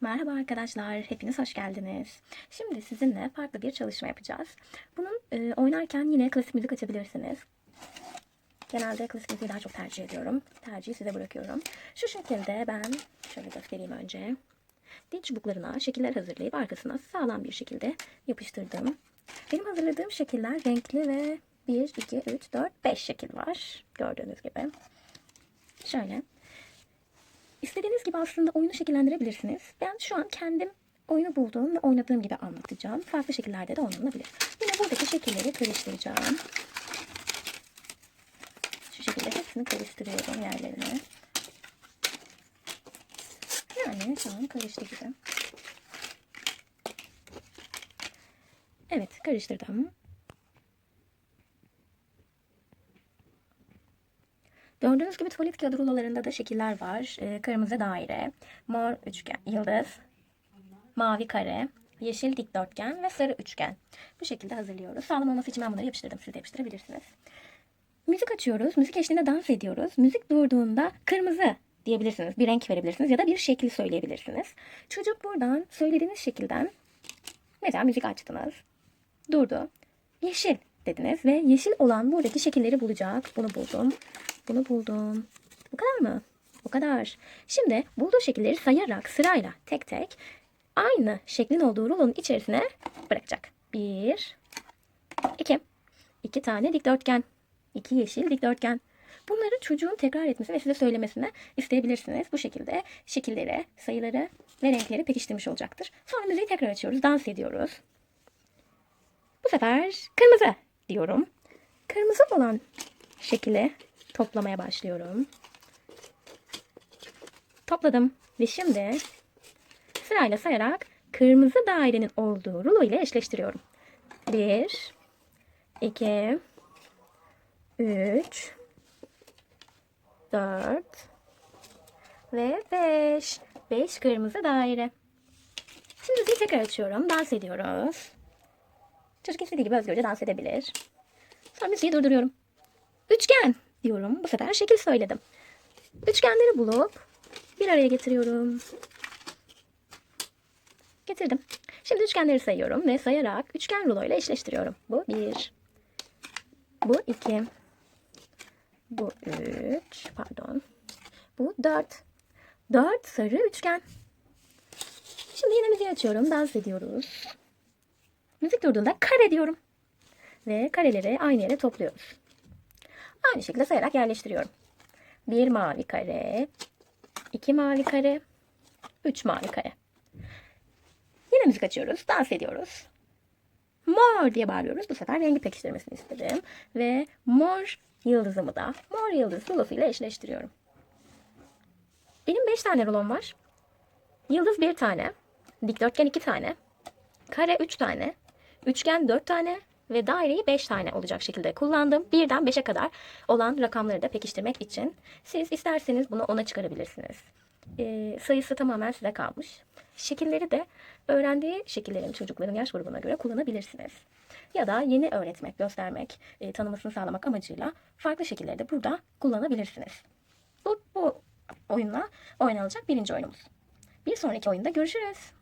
Merhaba arkadaşlar, hepiniz hoş geldiniz. Şimdi sizinle farklı bir çalışma yapacağız. Bunun e, oynarken yine klasik müzik açabilirsiniz. Genelde klasik müziği daha çok tercih ediyorum. Tercihi size bırakıyorum. Şu şekilde ben şöyle göstereyim önce. Dil çubuklarına şekiller hazırlayıp arkasına sağlam bir şekilde yapıştırdım. Benim hazırladığım şekiller renkli ve 1, 2, 3, 4, 5 şekil var. Gördüğünüz gibi. Şöyle. İstediğiniz gibi aslında oyunu şekillendirebilirsiniz. Ben şu an kendim oyunu bulduğum ve oynadığım gibi anlatacağım. Farklı şekillerde de oynanabilir. Yine buradaki şekilleri karıştıracağım. Şu şekilde hepsini karıştırıyorum yerlerine. Yani şu an karıştı gibi. Evet karıştırdım. Gördüğünüz gibi tuvalet kağıdı rulolarında da şekiller var. Ee, kırmızı daire, mor üçgen, yıldız, mavi kare, yeşil dikdörtgen ve sarı üçgen. Bu şekilde hazırlıyoruz. Sağlam olması için ben bunları yapıştırdım. Siz de yapıştırabilirsiniz. Müzik açıyoruz. Müzik eşliğinde dans ediyoruz. Müzik durduğunda kırmızı diyebilirsiniz. Bir renk verebilirsiniz ya da bir şekli söyleyebilirsiniz. Çocuk buradan söylediğiniz şekilden mesela müzik açtınız. Durdu. Yeşil dediniz ve yeşil olan buradaki şekilleri bulacak. Bunu buldum. Bunu buldum. Bu kadar mı? Bu kadar. Şimdi bulduğu şekilleri sayarak sırayla tek tek aynı şeklin olduğu rulonun içerisine bırakacak. Bir, iki. İki tane dikdörtgen. İki yeşil dikdörtgen. Bunları çocuğun tekrar etmesini ve size söylemesini isteyebilirsiniz. Bu şekilde şekilleri, sayıları ve renkleri pekiştirmiş olacaktır. Sonra müziği tekrar açıyoruz. Dans ediyoruz. Bu sefer kırmızı diyorum. Kırmızı olan şekli toplamaya başlıyorum. Topladım ve şimdi sırayla sayarak kırmızı dairenin olduğu rulo ile eşleştiriyorum. 1 2 3 4 ve 5. 5 kırmızı daire. Şimdi müziği tekrar açıyorum. Dans ediyoruz. Çocuk istediği gibi özgürce dans edebilir. Sonra müziği durduruyorum. Üçgen diyorum. Bu sefer şekil söyledim. Üçgenleri bulup bir araya getiriyorum. Getirdim. Şimdi üçgenleri sayıyorum ve sayarak üçgen rulo eşleştiriyorum. Bu bir. Bu iki. Bu üç. Pardon. Bu dört. Dört sarı üçgen. Şimdi yine müziği açıyorum. Dans ediyoruz. Müzik durduğunda kare diyorum. Ve kareleri aynı yere topluyoruz. Aynı şekilde sayarak yerleştiriyorum. Bir mavi kare, iki mavi kare, üç mavi kare. Yine müzik açıyoruz, dans ediyoruz. Mor diye bağırıyoruz. Bu sefer rengi pekiştirmesini istedim. Ve mor yıldızımı da mor yıldız rulosuyla eşleştiriyorum. Benim 5 tane rulom var. Yıldız bir tane. Dikdörtgen iki tane. Kare üç tane. Üçgen dört tane. Ve daireyi 5 tane olacak şekilde kullandım. Birden 5'e kadar olan rakamları da pekiştirmek için. Siz isterseniz bunu 10'a çıkarabilirsiniz. Ee, sayısı tamamen size kalmış. Şekilleri de öğrendiği şekillerin çocukların yaş grubuna göre kullanabilirsiniz. Ya da yeni öğretmek, göstermek, e, tanımasını sağlamak amacıyla farklı şekilleri de burada kullanabilirsiniz. Bu, bu oyunla oynanacak birinci oyunumuz. Bir sonraki oyunda görüşürüz.